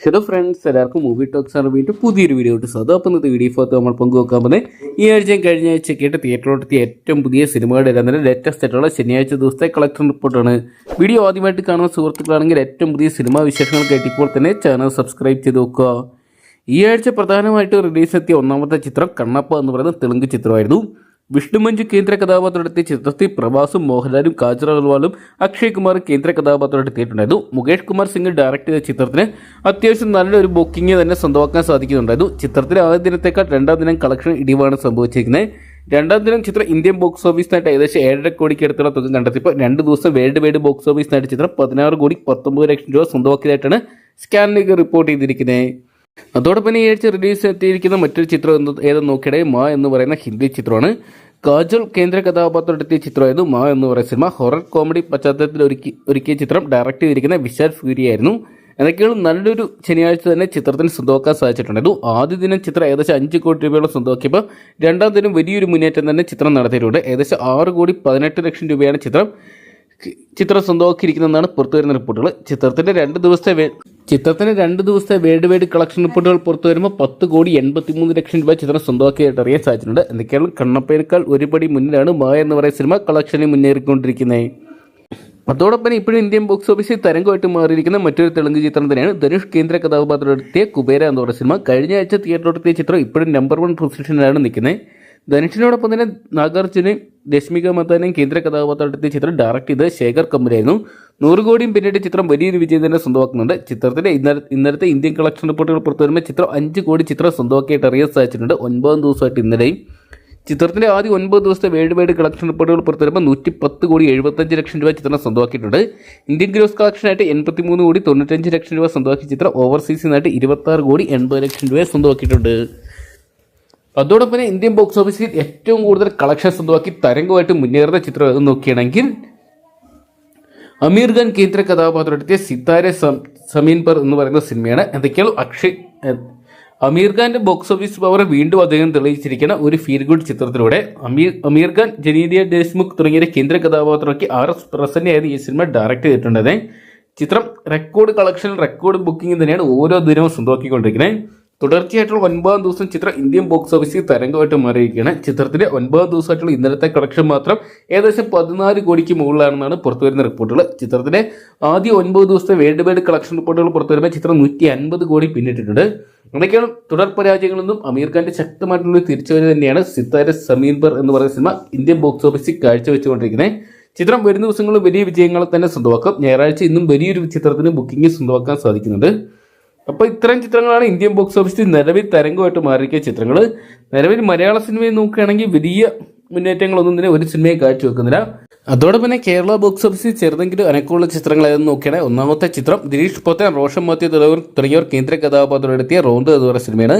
Hello friends എല്ലാവർക്കും movie talks ആണ് വീണ്ടും പുതിയൊരു വീഡിയോ ഇട്ട് സ്വതം അപ്പം ഇന്നത്തെ വീഡിയോ ഫോത്ത് നമ്മൾ പങ്കുവെക്കാൻ പോകുന്നത് ഈ ആഴ്ചയും കഴിഞ്ഞ ആഴ്ച കേട്ട് തിയേറ്ററിലെത്തിയ ഏറ്റവും പുതിയ സിനിമകളുടെ എല്ലാം തന്നെ ലേറ്റസ്റ്റ് ആയിട്ടുള്ള ശനിയാഴ്ച ദിവസത്തെ കളക്ഷൻ റിപ്പോർട്ടാണ് വീഡിയോ ആദ്യമായിട്ട് കാണുന്ന സുഹൃത്തുക്കളാണെങ്കിൽ ഏറ്റവും പുതിയ സിനിമാ വിശേഷങ്ങൾ കേട്ടിപ്പോൾ തന്നെ ചാനൽ സബ്സ്ക്രൈബ് ചെയ്ത് നോക്കുക ഈ ആഴ്ച പ്രധാനമായിട്ട് റിലീസ് എത്തിയ ഒന്നാമത്തെ ചിത്രം കണ്ണപ്പ എന്ന് പറയുന്ന തെലുങ്ക് ചിത്രമായിരുന്നു. വിഷ്ണുമഞ്ജു കേന്ദ്ര കഥാപാത്രത്തെ ചിത്രത്തിൽ പ്രഭാസും മോഹൻലാലും കാജർ അഗർവാളും അക്ഷയ് കുമാർ കേന്ദ്ര കഥാപാത്രമായിട്ട് എത്തിയിട്ടുണ്ടായിരുന്നു മുകേഷ് കുമാർ സിംഗ് ഡയറക്ട് ചെയ്ത ചിത്രത്തിന് അത്യാവശ്യം നല്ലൊരു ബുക്കിംഗ് തന്നെ സ്വന്തമാക്കാൻ സാധിക്കുന്നുണ്ടായിരുന്നു. ചിത്രത്തിലെ ആദ്യ ദിനത്തേക്കാൾ രണ്ടാം ദിനം കളക്ഷൻ ഇടിവാണ് സംഭവിച്ചിരിക്കുന്നത്. രണ്ടാം ദിനം ചിത്രം ഇന്ത്യൻ ബോക്സ് ഓഫീസിനായിട്ട് ഏകദേശം ഏഴര കോടിക്ക് അടുത്തുള്ള തുക കണ്ടെത്തിയപ്പോൾ രണ്ട് ദിവസം വേൾഡ് വൈഡ് ബോക്സ് ഓഫീസിനായിട്ട് ചിത്രം പതിനാറ് കോടി പത്തൊമ്പത് ലക്ഷം രൂപ സ്വന്തമാക്കിയതായിട്ടാണ് സ്കാനിലേക്ക് റിപ്പോർട്ട് ചെയ്തിരിക്കുന്നത്. അതോടൊപ്പം ഈ ആഴ്ച റിലീസ് എത്തിയിരിക്കുന്ന മറ്റൊരു ചിത്രം ഏതെന്ന് നോക്കിയിടെ? മാ എന്ന് പറയുന്ന ഹിന്ദി ചിത്രമാണ്. കാജൽ കേന്ദ്ര കഥാപാത്രമെത്തിയ ചിത്രമായിരുന്നു മാ എന്ന് പറയുന്ന സിനിമ. ഹൊറർ കോമഡി പശ്ചാത്തലത്തിൽ ഒരുക്കി ഒരുക്കിയ ചിത്രം ഡയറക്റ്റ് ചെയ്തിരിക്കുന്ന വിശാൽ ഫ്യൂരി ആയിരുന്നു. എന്തൊക്കെയാണ് നല്ലൊരു ശനിയാഴ്ച തന്നെ ചിത്രത്തിന് സ്വന്തമാക്കാൻ സാധിച്ചിട്ടുണ്ടായിരുന്നു ആദ്യ ദിനം ചിത്രം ഏകദേശം അഞ്ച് കോടി രൂപയോളം സ്വന്തമാക്കിയപ്പോൾ രണ്ടാം ദിനം വലിയൊരു മുന്നേറ്റം തന്നെ ചിത്രം നടത്തിയിട്ടുണ്ട്. ഏകദേശം ആറ് കോടി പതിനെട്ട് ലക്ഷം രൂപയാണ് ചിത്രം ചിത്രം സ്വന്തമാക്കിയിരിക്കുന്നതെന്നാണ് പുറത്തുവരുന്ന റിപ്പോർട്ടുകൾ. ചിത്രത്തിന്റെ രണ്ട് ദിവസത്തെ ചിത്രത്തിന്റെ രണ്ട് ദിവസത്തെ വേഡ് വേഡ് കളക്ഷൻ റിപ്പോർട്ടുകൾ പുറത്തു വരുമ്പോൾ പത്ത് കോടി എൺപത്തി മൂന്ന് ലക്ഷം രൂപ ചിത്രം സ്വന്തമാക്കിയായിട്ട് അറിയാൻ സാധിച്ചിട്ടുണ്ട്. എന്തൊക്കെയാണ്? കണ്ണപ്പേനേക്കാൾ ഒരുപടി മുന്നിലാണ് മായ എന്ന് പറയുന്ന സിനിമ കളക്ഷനിൽ മുന്നേറിക്കൊണ്ടിരിക്കുന്നത് അതോടൊപ്പം ഇപ്പോഴും ഇന്ത്യൻ ബോക്സ് ഓഫീസിൽ തരംഗമായിട്ട് മാറിയിരിക്കുന്ന മറ്റൊരു തെലുങ്ക് ചിത്രം തന്നെയാണ് ധനുഷ് കേന്ദ്ര കഥാപാത്രമെത്തിയ കുബേര എന്ന് പറയുന്ന സിനിമ. കഴിഞ്ഞ ആഴ്ച തിയേറ്ററിലെത്തിയ ചിത്രം ഇപ്പോഴും നമ്പർ വൺ പൊസിഷനിലാണ് നിൽക്കുന്നത്. ധനുഷിനോടൊപ്പം തന്നെ നാഗാർജുനയും രശ്മിക മത്താനെയും കേന്ദ്ര കഥാപാത്രത്തെ ചിത്രം ഡയറക്ട് ചെയ്ത് ശേഖർ കമ്പനിയായിരുന്നു നൂറ് കോടിയും പിന്നീട് ചിത്രം വലിയൊരു വിജയം തന്നെ സ്വന്തമാക്കുന്നുണ്ട്. ചിത്രത്തിന്റെ ഇന്നലെ ഇന്നലത്തെ ഇന്ത്യൻ കളക്ഷൻ റിപ്പോർട്ടുകൾ പുറത്തു വരുമ്പോൾ ചിത്രം അഞ്ച് കോടി ചിത്രം സ്വന്തമാക്കിയിട്ട് അറിയാൻ സാധിച്ചിട്ടുണ്ട്. ഒൻപതാം ദിവസമായിട്ട് ഇന്നലെയും. ചിത്രത്തിന്റെ ആദ്യ ഒൻപത് ദിവസത്തെ വേൾഡ് വൈഡ് കളക്ഷൻ റിപ്പോർട്ടുകൾ പുറത്തു വരുമ്പോൾ നൂറ്റി പത്ത് കോടി എഴുപത്തഞ്ച് ലക്ഷം രൂപ ചിത്രം സ്വന്തമാക്കിയിട്ടുണ്ട്. ഇന്ത്യൻ ഗ്രോസ് കളക്ഷനായിട്ട് എൺപത്തി മൂന്ന് കോടി തൊണ്ണൂറ്റഞ്ച് ലക്ഷം രൂപ സ്വന്തമാക്കിയ ചിത്രം ഓവർസീസിൽ നിന്നായിട്ട് ഇരുപത്താറ് കോടി എൺപത് ലക്ഷം രൂപ സ്വന്തമാക്കിയിട്ടുണ്ട്. അതോടൊപ്പം തന്നെ ഇന്ത്യൻ ബോക്സ് ഓഫീസിൽ ഏറ്റവും കൂടുതൽ കളക്ഷൻ സ്വന്തമാക്കി തരംഗമായിട്ട് മുന്നേറുന്ന ചിത്രം എന്ന് നോക്കിയാണെങ്കിൽ അമീർ ഖാൻ കേന്ദ്ര കഥാപാത്രം സിത്താര സമീൻ പർ എന്ന് പറയുന്ന സിനിമയാണ്. എന്തൊക്കെയാണ് അക്ഷയ് അമീർ ഖാന്റെ ബോക്സ് ഓഫീസ് പവർ വീണ്ടും അദ്ദേഹം തെളിയിച്ചിരിക്കുന്ന ഒരു ഫീൽ ഗുഡ് ചിത്രത്തിലൂടെ അമീർ അമീർ ഖാൻ ജനീദിയ ദേശ്മുഖ് തുടങ്ങിയ കേന്ദ്ര കഥാപാത്രമാക്കി ആർ എസ് പ്രസന്നയായിരുന്നു ഈ സിനിമ ഡയറക്റ്റ് ചെയ്തിട്ടുണ്ടത് ചിത്രം റെക്കോർഡ് കളക്ഷൻ റെക്കോർഡ് ബുക്കിംഗ് തന്നെയാണ് ഓരോ ദിനവും സ്വന്തമാക്കിക്കൊണ്ടിരിക്കുന്നത്. തുടർച്ചയായിട്ടുള്ള ഒൻപതാം ദിവസം ചിത്രം ഇന്ത്യൻ ബോക്സ് ഓഫീസിൽ തരംഗമായിട്ട് മാറിയിരിക്കുകയാണ്. ചിത്രത്തിന്റെ ഒൻപതാം ദിവസമായിട്ടുള്ള ഇന്നലത്തെ കളക്ഷൻ മാത്രം ഏകദേശം പതിനാല് കോടിക്ക് മുകളിലാണെന്നാണ് പുറത്തുവരുന്ന റിപ്പോർട്ടുകൾ ചിത്രത്തിന്റെ ആദ്യ ഒൻപത് ദിവസത്തെ വേൾഡ് വൈഡ് കളക്ഷൻ റിപ്പോർട്ടുകൾ പുറത്തു വരുമ്പോൾ ചിത്രം നൂറ്റി അൻപത് കോടി പിന്നിട്ടിട്ടുണ്ട്. അങ്ങനെയൊക്കെയാണ് തുടർ പരാജയങ്ങളിൽ നിന്നും അമീർ ഖാന്റെ ശക്തമായിട്ടുള്ള തിരിച്ചുവരവ് തന്നെയാണ് സിത്താര സമീൻബർ എന്ന് പറയുന്ന സിനിമ ഇന്ത്യൻ ബോക്സ് ഓഫീസിൽ കാഴ്ചവെച്ചുകൊണ്ടിരിക്കുന്നത്. ചിത്രം വരുന്ന ദിവസങ്ങളിൽ വലിയ വിജയങ്ങൾ തന്നെ സ്വന്തമാക്കും. ഞായറാഴ്ച ഇന്നും വലിയൊരു ചിത്രത്തിന് ബുക്കിംഗ് സ്വന്തമാക്കാൻ സാധിക്കുന്നുണ്ട്. അപ്പോൾ ഇത്തരം ചിത്രങ്ങളാണ് ഇന്ത്യൻ ബോക്സ് ഓഫീസിൽ നിലവിൽ തരംഗമായിട്ട് മാറിയിരിക്കുക ചിത്രങ്ങൾ നിലവിൽ മലയാള സിനിമയിൽ നോക്കുകയാണെങ്കിൽ വലിയ മുന്നേറ്റങ്ങളൊന്നും തന്നെ ഒരു സിനിമയെ കാഴ്ചവെക്കുന്നില്ല അതോടൊപ്പം തന്നെ കേരള ബോക്സ് ഓഫീസിൽ ചെറുതെങ്കിലും അനക്കമുള്ള ചിത്രങ്ങൾ ഏതെന്ന് നോക്കുകയാണെങ്കിൽ ഒന്നാമത്തെ ചിത്രം ദിലീഷ് പോത്തൻ റോഷൻ മാത്യു തുടങ്ങിയവർ കേന്ദ്ര കഥാപാത്രം എടുത്തിയ റോന്ത് എന്ന് പറയുന്ന സിനിമയാണ്.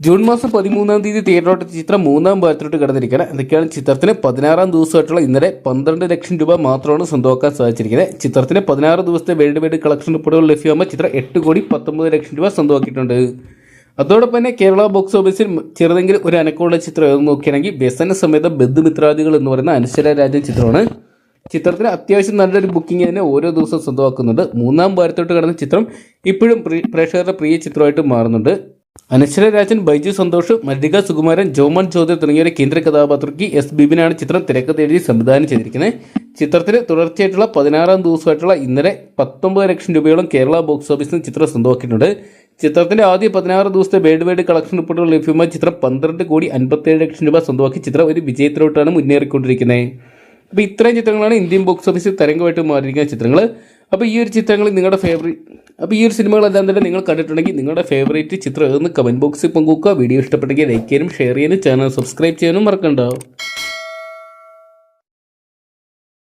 ജൂൺ മാസം പതിമൂന്നാം തീയതി തിയേറ്ററിലോട്ട് ചിത്രം മൂന്നാം ഭാഗത്തിലോട്ട് കടന്നിരിക്കുന്നത് എന്തൊക്കെയാണ് ചിത്രത്തിന് പതിനാറാം ദിവസമായിട്ടുള്ള ഇന്നലെ പന്ത്രണ്ട് ലക്ഷം രൂപ മാത്രമാണ് സ്വന്തമാക്കാൻ സാധിച്ചിരിക്കുന്നത്. ചിത്രത്തിന് പതിനാറ് ദിവസത്തെ വേൾഡ് വൈഡ് കളക്ഷൻ റിപ്പോർട്ടുകൾ ലഭ്യമാകുമ്പോൾ ചിത്രം എട്ട് കോടി പത്തൊമ്പത് ലക്ഷം രൂപ സ്വന്തമാക്കിയിട്ടുണ്ട്. അതോടൊപ്പം തന്നെ കേരള ബോക്സ് ഓഫീസിൽ ചെറുതെങ്കിലും ഒരു അനക്കമുള്ള ചിത്രം നോക്കുകയാണെങ്കിൽ വ്യസന സമേത ബന്ധുമിത്രാദികൾ എന്ന് പറയുന്ന അനശ്വര രാജൻ ചിത്രമാണ്. ചിത്രത്തിന് അത്യാവശ്യം നല്ലൊരു ബുക്കിംഗ് തന്നെ ഓരോ ദിവസവും സ്വന്തമാക്കുന്നുണ്ട്. മൂന്നാം ഭാരത്തോട്ട് കടന്ന ചിത്രം ഇപ്പോഴും പ്രി- പ്രേക്ഷകരുടെ പ്രിയ ചിത്രമായിട്ട് മാറുന്നുണ്ട്. അനശ്വര രാജൻ ബൈജു സന്തോഷ് മല്ലിക സുകുമാരൻ ജോമൻ ചോദ്യ തുടങ്ങിയവരെ കേന്ദ്ര കഥാപാത്രയ്ക്ക് എസ് ബിബിനാണ് ചിത്രം തിരക്കഥ സംവിധാനം ചെയ്തിരിക്കുന്നത്. ചിത്രത്തിന് തുടർച്ചയായിട്ടുള്ള പതിനാറാം ദിവസമായിട്ടുള്ള ഇന്നലെ പത്തൊമ്പത് ലക്ഷം രൂപയോളം കേരള ബോക്സ് ഓഫീസിൽ ചിത്രം സ്വന്തമാക്കിയിട്ടുണ്ട്. ചിത്രത്തിന്റെ ആദ്യ പതിനാറ് ദിവസത്തെ വേൾഡ് വൈഡ് കളക്ഷൻ റിപ്പോർട്ടുകൾ ലഭ്യമായ ചിത്രം പന്ത്രണ്ട് കോടി അൻപത്തേഴ് ലക്ഷം രൂപ സ്വന്തമാക്കി ചിത്രം ഒരു വിജയത്തിലോട്ടാണ് മുന്നേറിക്കൊണ്ടിരിക്കുന്നത്. അപ്പോൾ ഇത്രയും ചിത്രങ്ങളാണ് ഇന്ത്യൻ ബോക്സ് ഓഫീസിൽ തരംഗമായിട്ട് മാറിയിരിക്കുന്ന ചിത്രങ്ങൾ അപ്പോൾ ഈ ഒരു ചിത്രങ്ങൾ നിങ്ങളുടെ ഫേവറേറ്റ് അപ്പോൾ ഈ ഒരു സിനിമകളെല്ലാം തന്നെ നിങ്ങൾ കണ്ടിട്ടുണ്ടെങ്കിൽ നിങ്ങളുടെ ഫേവറേറ്റ് ചിത്രം ഏതെന്ന് കമന്റ് ബോക്സിൽ പങ്കുവെക്കുക. വീഡിയോ ഇഷ്ടപ്പെട്ടെങ്കിൽ ലൈക്ക് ചെയ്യാനും ഷെയർ ചെയ്യാനും ചാനൽ സബ്സ്ക്രൈബ് ചെയ്യാനും മറക്കണ്ട.